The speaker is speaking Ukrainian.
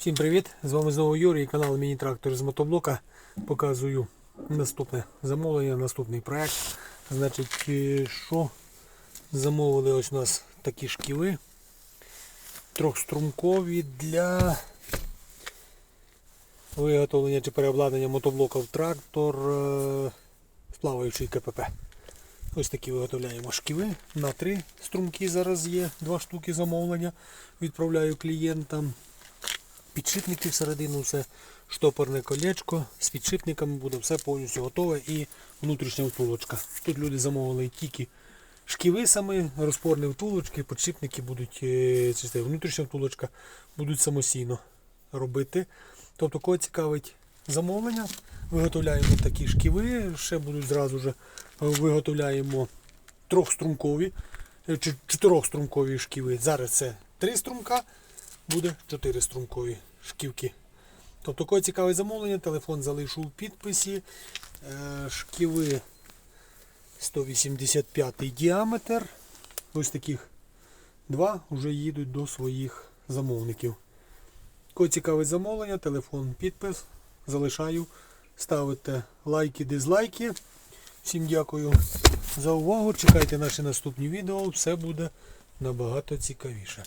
Всім привіт! З вами знову Юрій, канал Міні-Трактор з мотоблока. Показую наступне замовлення, наступний проект. Значить, е, що замовили ось у нас такі шківи. Трьохструмкові для виготовлення чи переобладнання мотоблока в трактор е, з плаваючий КПП. Ось такі виготовляємо шківи. На три струмки зараз є, два штуки замовлення. Відправляю клієнтам. Підшипники всередину, все, штопорне колечко. З підшипниками буде все повністю готове і внутрішня втулочка. Тут люди замовили тільки шківи саме, розпорні втулочки, підшипники будуть, е, чи внутрішня втулочка, будуть самостійно робити. Тобто, кого цікавить замовлення, виготовляємо такі шківи, ще будуть зразу ж виготовляємо трьохструмкові, е, чи чотирьохструмкові шківи. Зараз це три струмка, буде чотири струмкові шківки. Тобто, кого цікавить замовлення, телефон залишу у підписі. Е, Шківи 185 діаметр. Ось таких два вже їдуть до своїх замовників. Кого цікавить замовлення, телефон, підпис. Залишаю. Ставите лайки, дизлайки. Всім дякую за увагу. Чекайте наші наступні відео. Все буде набагато цікавіше.